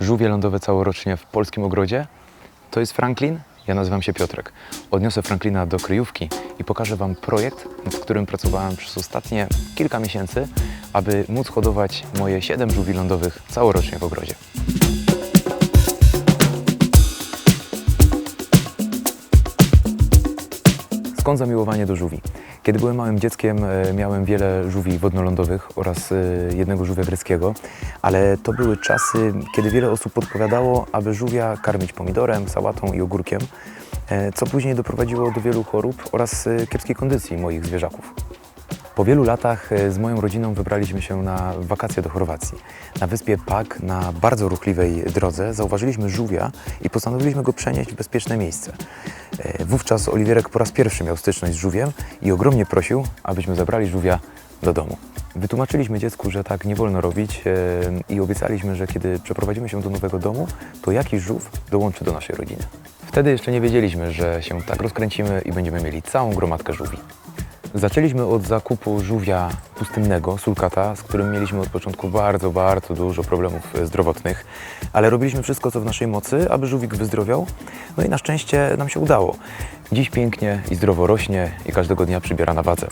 żółwie lądowe całorocznie w polskim ogrodzie. To jest Franklin, ja nazywam się Piotrek. Odniosę Franklina do kryjówki i pokażę Wam projekt, nad którym pracowałem przez ostatnie kilka miesięcy, aby móc hodować moje 7 żółwi lądowych całorocznie w ogrodzie. Skąd zamiłowanie do żółwi? Kiedy byłem małym dzieckiem, e, miałem wiele żółwi wodnolodowych oraz e, jednego żółwia greckiego, ale to były czasy, kiedy wiele osób podpowiadało, aby żółwia karmić pomidorem, sałatą i ogórkiem, e, co później doprowadziło do wielu chorób oraz kiepskiej kondycji moich zwierzaków. Po wielu latach e, z moją rodziną wybraliśmy się na wakacje do Chorwacji. Na wyspie Pag, na bardzo ruchliwej drodze, zauważyliśmy żółwia i postanowiliśmy go przenieść w bezpieczne miejsce. E, Wówczas Oliwierek po raz pierwszy miał styczność z żółwiem i ogromnie prosił, abyśmy zabrali żółwia do domu. Wytłumaczyliśmy dziecku, że tak nie wolno robić e, i obiecaliśmy, że kiedy przeprowadzimy się do nowego domu, to jakiś żółw dołączy do naszej rodziny. Wtedy jeszcze nie wiedzieliśmy, że się tak rozkręcimy i będziemy mieli całą gromadkę żółwi. Zaczęliśmy od zakupu żółwia pustynnego, sulkata, z którym mieliśmy od początku bardzo, bardzo dużo problemów e, zdrowotnych, ale robiliśmy wszystko, co w naszej mocy, aby żółwik wyzdrowiał, no i na szczęście nam się udało. Dziś pięknie i zdrowo rośnie i każdego dnia przybiera na wadze.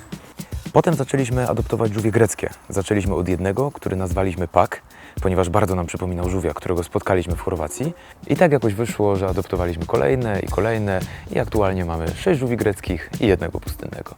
Potem zaczęliśmy adoptować żółwie greckie. Zaczęliśmy od jednego, który nazwaliśmy Pak, ponieważ bardzo nam przypominał żółwia, którego spotkaliśmy w Chorwacji. I tak jakoś wyszło, że adoptowaliśmy kolejne i kolejne i aktualnie mamy sześć żółwi greckich i jednego pustynnego.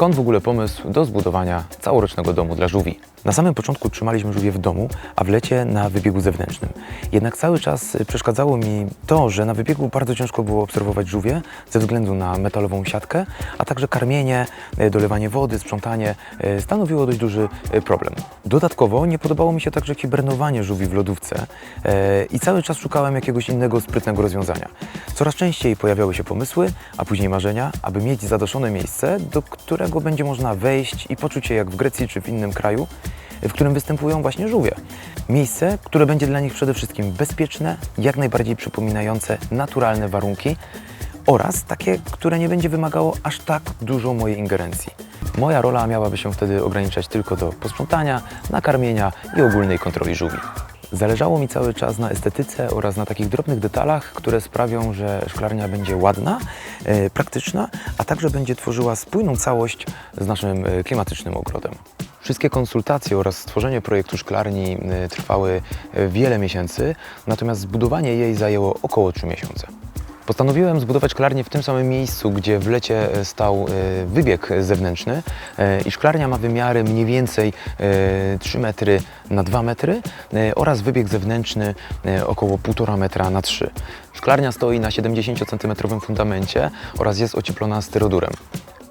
Skąd w ogóle pomysł do zbudowania całorocznego domu dla żółwi? Na samym początku trzymaliśmy żółwie w domu, a w lecie na wybiegu zewnętrznym. Jednak cały czas przeszkadzało mi to, że na wybiegu bardzo ciężko było obserwować żółwie ze względu na metalową siatkę, a także karmienie, y, dolewanie wody, sprzątanie y, stanowiło dość duży y, problem. Dodatkowo nie podobało mi się także hibernowanie żółwi w lodówce i cały czas szukałem jakiegoś innego sprytnego rozwiązania. Coraz częściej pojawiały się pomysły, a później marzenia, aby mieć zadoszone miejsce, do którego będzie można wejść i poczuć się jak w Grecji czy w innym kraju, w którym występują właśnie żółwie. Miejsce, które będzie dla nich przede wszystkim bezpieczne, jak najbardziej przypominające naturalne warunki oraz takie, które nie będzie wymagało aż tak dużo mojej ingerencji. Moja rola miałaby się wtedy ograniczać tylko do posprzątania, nakarmienia i ogólnej kontroli żółwi. Zależało mi cały czas na estetyce oraz na takich drobnych detalach, które sprawią, że szklarnia będzie ładna, e, praktyczna, a także będzie tworzyła spójną całość z naszym e, klimatycznym ogrodem. Wszystkie konsultacje oraz stworzenie projektu szklarni e, trwały wiele miesięcy, natomiast zbudowanie jej zajęło około 3 miesiące. Postanowiłem zbudować szklarnię w tym samym miejscu, gdzie w lecie e, stał e, wybieg zewnętrzny e, i szklarnia ma wymiary mniej więcej e, 3 metry na 2 metry oraz wybieg zewnętrzny około 1,5 metra na 3. Szklarnia stoi na 70 cm fundamencie oraz jest ocieplona styrodurem.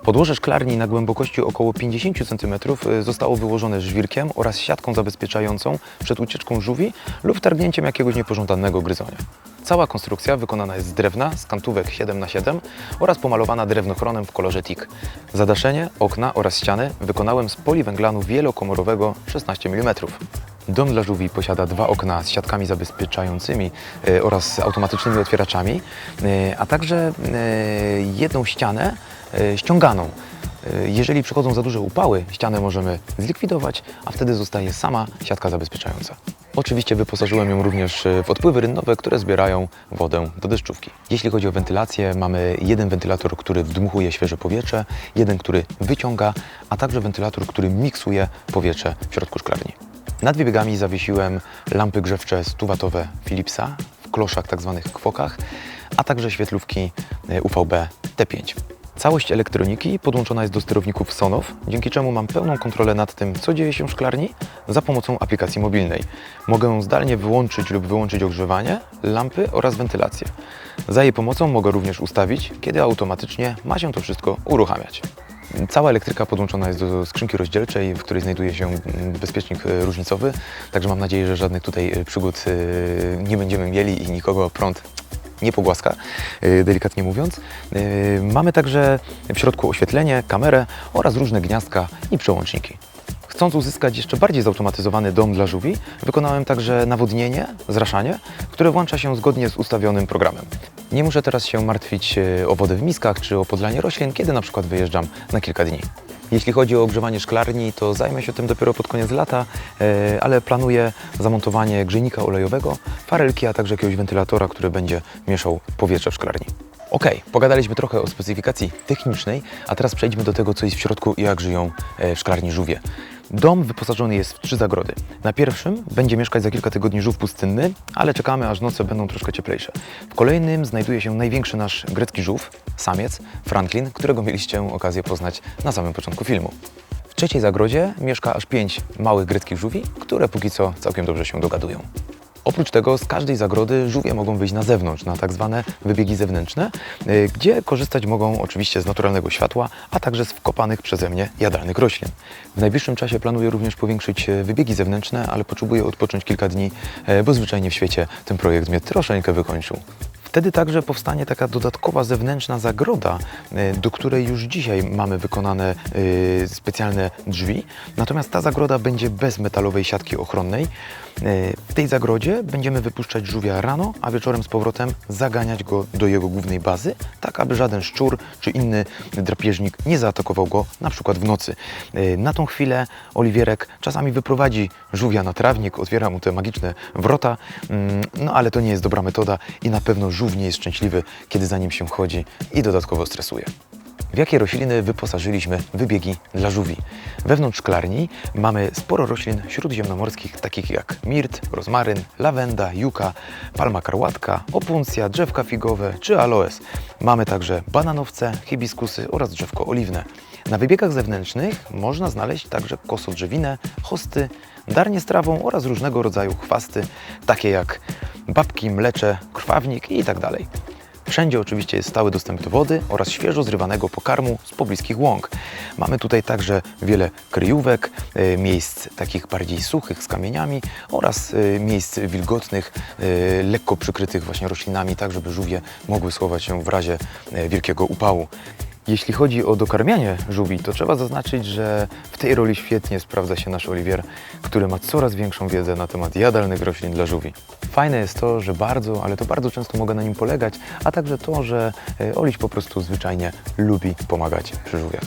Podłoże szklarni na głębokości około 50 cm zostało wyłożone żwirkiem oraz siatką zabezpieczającą przed ucieczką żółwi lub targnięciem jakiegoś niepożądanego gryzonia. Cała konstrukcja wykonana jest z drewna, z kantówek 7x7 oraz pomalowana drewnochronem w kolorze teak. Zadaszenie, okna oraz ściany wykonałem z poliwęglanu wielokomorowego 16 mm. Dom dla żółwi posiada dwa okna z siatkami zabezpieczającymi e, oraz automatycznymi otwieraczami, e, a także e, jedną ścianę ściąganą. Jeżeli przychodzą za duże upały, ścianę możemy zlikwidować, a wtedy zostaje sama siatka zabezpieczająca. Oczywiście wyposażyłem ją również w odpływy rynnowe, które zbierają wodę do deszczówki. Jeśli chodzi o wentylację, mamy jeden wentylator, który wdmuchuje świeże powietrze, jeden, który wyciąga, a także wentylator, który miksuje powietrze w środku szklarni. Nad wybiegami zawiesiłem lampy grzewcze 100W Philipsa w kloszach, tak zwanych kwokach, a także świetlówki e, UVB T5. Całość elektroniki podłączona jest do sterowników Sonoff, dzięki czemu mam pełną kontrolę nad tym, co dzieje się w szklarni za pomocą aplikacji mobilnej. Mogę zdalnie wyłączyć lub wyłączyć ogrzewanie, lampy oraz wentylację. Za jej pomocą mogę również ustawić, kiedy automatycznie ma się to wszystko uruchamiać. Cała elektryka podłączona jest do skrzynki rozdzielczej, w której znajduje się bezpiecznik e, różnicowy, także mam nadzieję, że żadnych tutaj e, przygód e, nie będziemy mieli i nikogo prąd nie pogłaska, delikatnie mówiąc. Mamy także w środku oświetlenie, kamerę oraz różne gniazdka i przełączniki. Chcąc uzyskać jeszcze bardziej zautomatyzowany dom dla żółwi, wykonałem także nawodnienie, zraszanie, które włącza się zgodnie z ustawionym programem. Nie muszę teraz się martwić e, o wodę w miskach czy o podlanie roślin, kiedy na przykład wyjeżdżam na kilka dni. Jeśli chodzi o ogrzewanie szklarni, to zajmę się tym dopiero pod koniec lata, e, ale planuję zamontowanie grzejnika olejowego, farelki, a także jakiegoś wentylatora, który będzie mieszał powietrze w szklarni. Ok, pogadaliśmy trochę o specyfikacji technicznej, a teraz przejdźmy do tego, co jest w środku i jak żyją e, w szklarni żółwie. Dom wyposażony jest w trzy zagrody. Na pierwszym będzie mieszkać za kilka tygodni żółw pustynny, ale czekamy, aż noce będą troszkę cieplejsze. W kolejnym znajduje się największy nasz grecki żółw, samiec, Franklin, którego mieliście okazję poznać na samym początku filmu. W trzeciej zagrodzie mieszka aż pięć małych greckich żółwi, które póki co całkiem dobrze się dogadują. Oprócz tego z każdej zagrody żółwie mogą wyjść na zewnątrz, na tak zwane wybiegi zewnętrzne, y, gdzie korzystać mogą oczywiście z naturalnego światła, a także z wkopanych przeze mnie jadalnych roślin. W najbliższym czasie planuję również powiększyć e, wybiegi zewnętrzne, ale potrzebuję odpocząć kilka dni, e, bo zwyczajnie w świecie ten projekt mnie troszeczkę wykończył. Wtedy także powstanie taka dodatkowa zewnętrzna zagroda, do której już dzisiaj mamy wykonane specjalne drzwi. Natomiast ta zagroda będzie bez metalowej siatki ochronnej. E, W tej zagrodzie będziemy wypuszczać żółwia rano, a wieczorem z powrotem zaganiać go do jego głównej bazy, tak aby żaden szczur czy inny drapieżnik nie zaatakował go na przykład w nocy. E, Na tą chwilę Oliwierek czasami wyprowadzi żółwia na trawnik, otwiera mu te magiczne wrota, mm, no ale to nie jest dobra metoda i na pewno żółw nie jest szczęśliwy, kiedy za nim się chodzi i dodatkowo stresuje. W jakie rośliny wyposażyliśmy wybiegi dla żółwi? Wewnątrz szklarni mamy sporo roślin śródziemnomorskich, takich jak mirt, rozmaryn, lawenda, juka, palma karłatka, opuncja, drzewka figowe czy aloes. Mamy także bananowce, hibiskusy oraz drzewko oliwne. Na wybiegach zewnętrznych można znaleźć także kosodrzewinę, hosty, darnie z trawą oraz różnego rodzaju chwasty, takie jak babki, mlecze, krwawnik i tak. Wszędzie oczywiście jest stały dostęp do wody oraz świeżo zrywanego pokarmu z pobliskich łąk. Mamy tutaj także wiele kryjówek, e, miejsc takich bardziej suchych z kamieniami oraz e, miejsc wilgotnych, e, lekko przykrytych właśnie roślinami, tak żeby żółwie mogły schować się w razie wielkiego upału. Jeśli chodzi o dokarmianie żółwi, to trzeba zaznaczyć, że w tej roli świetnie sprawdza się nasz Oliwier, który ma coraz większą wiedzę na temat jadalnych roślin dla żółwi. Fajne jest to, że bardzo, ale to bardzo często mogę na nim polegać, a także to, że e, Oliś po prostu zwyczajnie lubi pomagać przy żółwiach.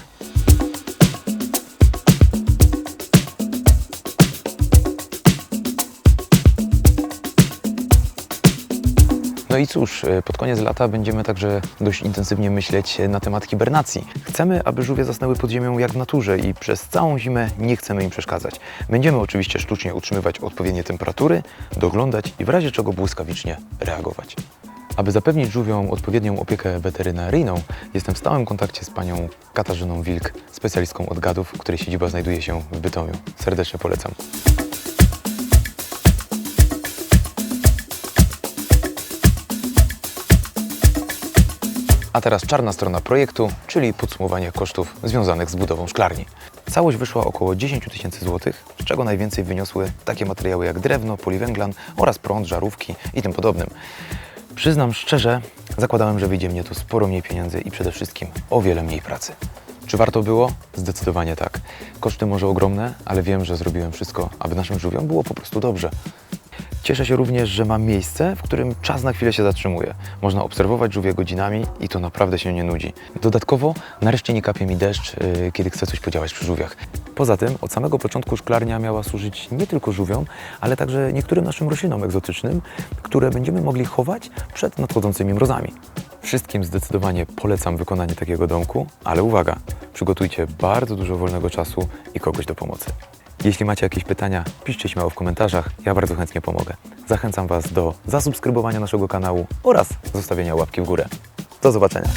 No i cóż, e, pod koniec lata będziemy także dość intensywnie myśleć na temat hibernacji. Chcemy, aby żółwie zasnęły pod ziemią jak w naturze i przez całą zimę nie chcemy im przeszkadzać. Będziemy oczywiście sztucznie utrzymywać odpowiednie temperatury, doglądać i w razie czego błyskawicznie reagować. Aby zapewnić żółwiom odpowiednią opiekę weterynaryjną, jestem w stałym kontakcie z panią Katarzyną Wilk, specjalistką od gadów, której siedziba znajduje się w Bytomiu. Serdecznie polecam. A teraz czarna strona projektu, czyli podsumowanie kosztów związanych z budową szklarni. Całość wyszła około 10 tysięcy złotych, z czego najwięcej wyniosły takie materiały jak drewno, poliwęglan oraz prąd, żarówki i tym podobnym. Przyznam szczerze, zakładałem, że wyjdzie mnie to sporo mniej pieniędzy i przede wszystkim o wiele mniej pracy. Czy warto było? Zdecydowanie tak. Koszty może ogromne, ale wiem, że zrobiłem wszystko, aby naszym żółwiom było po prostu dobrze. Cieszę się również, że mam miejsce, w którym czas na chwilę się zatrzymuje. Można obserwować żółwie godzinami i to naprawdę się nie nudzi. Dodatkowo nareszcie nie kapie mi deszcz, yy, kiedy chcę coś podziałać przy żółwiach. Poza tym od samego początku szklarnia miała służyć nie tylko żółwiom, ale także niektórym naszym roślinom egzotycznym, które będziemy mogli chować przed nadchodzącymi mrozami. Wszystkim zdecydowanie polecam wykonanie takiego domku, ale uwaga, przygotujcie bardzo dużo wolnego czasu i kogoś do pomocy. Jeśli macie jakieś pytania, piszcie śmiało w komentarzach, ja bardzo chętnie pomogę. Zachęcam Was do zasubskrybowania naszego kanału oraz zostawienia łapki w górę. Do zobaczenia.